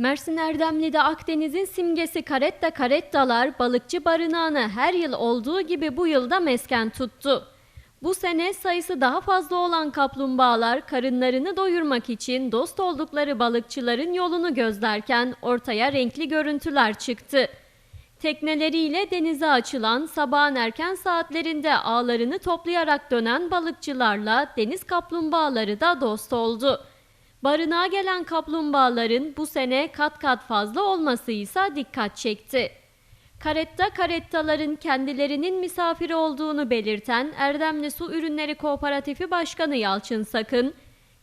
Mersin Erdemli'de Akdeniz'in simgesi karetta karettalar balıkçı barınağını her yıl olduğu gibi bu yılda mesken tuttu. Bu sene sayısı daha fazla olan kaplumbağalar karınlarını doyurmak için dost oldukları balıkçıların yolunu gözlerken ortaya renkli görüntüler çıktı. Tekneleriyle denize açılan sabahın erken saatlerinde ağlarını toplayarak dönen balıkçılarla deniz kaplumbağaları da dost oldu. Barınağa gelen kaplumbağaların bu sene kat kat fazla olması ise dikkat çekti. Karetta karettaların kendilerinin misafiri olduğunu belirten Erdemli Su Ürünleri Kooperatifi Başkanı Yalçın Sakın,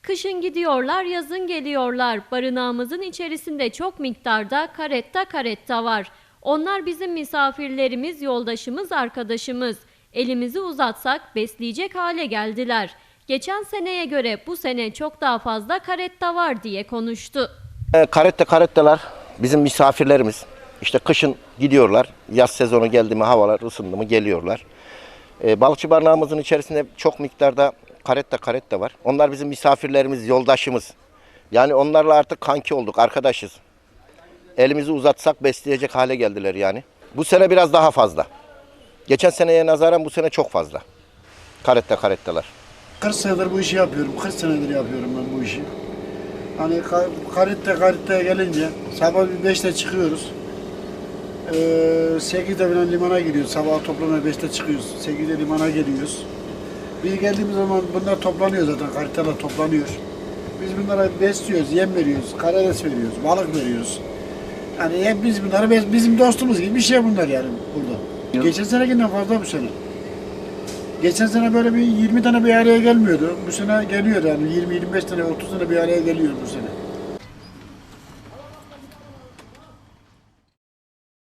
Kışın gidiyorlar, yazın geliyorlar. Barınağımızın içerisinde çok miktarda karetta karetta var. Onlar bizim misafirlerimiz, yoldaşımız, arkadaşımız. Elimizi uzatsak besleyecek hale geldiler. Geçen seneye göre bu sene çok daha fazla karetta var diye konuştu. E, Karette karetteler bizim misafirlerimiz. İşte kışın gidiyorlar. Yaz sezonu geldi mi havalar ısındı mı geliyorlar. E, balıkçı barınağımızın içerisinde çok miktarda karette karette var. Onlar bizim misafirlerimiz, yoldaşımız. Yani onlarla artık kanki olduk, arkadaşız. Elimizi uzatsak besleyecek hale geldiler yani. Bu sene biraz daha fazla. Geçen seneye nazaran bu sene çok fazla. Karette karetteler. 40 senedir bu işi yapıyorum. 40 senedir yapıyorum ben bu işi. Hani ka- karette kariteye gelince sabah bir 5'te çıkıyoruz. Ee, 8'de falan limana giriyoruz. Sabah toplamaya 5'te çıkıyoruz. 8'de limana geliyoruz. Biz geldiğimiz zaman bunlar toplanıyor zaten. Kariteler toplanıyor. Biz bunlara besliyoruz, yem veriyoruz, karides veriyoruz, balık veriyoruz. Yani hep biz bunları bizim dostumuz gibi bir şey bunlar yani burada. Geçen senekinden fazla bu sene. Geçen sene böyle bir 20 tane bir araya gelmiyordu. Bu sene geliyor yani 20-25 tane 30 tane bir araya geliyor bu sene.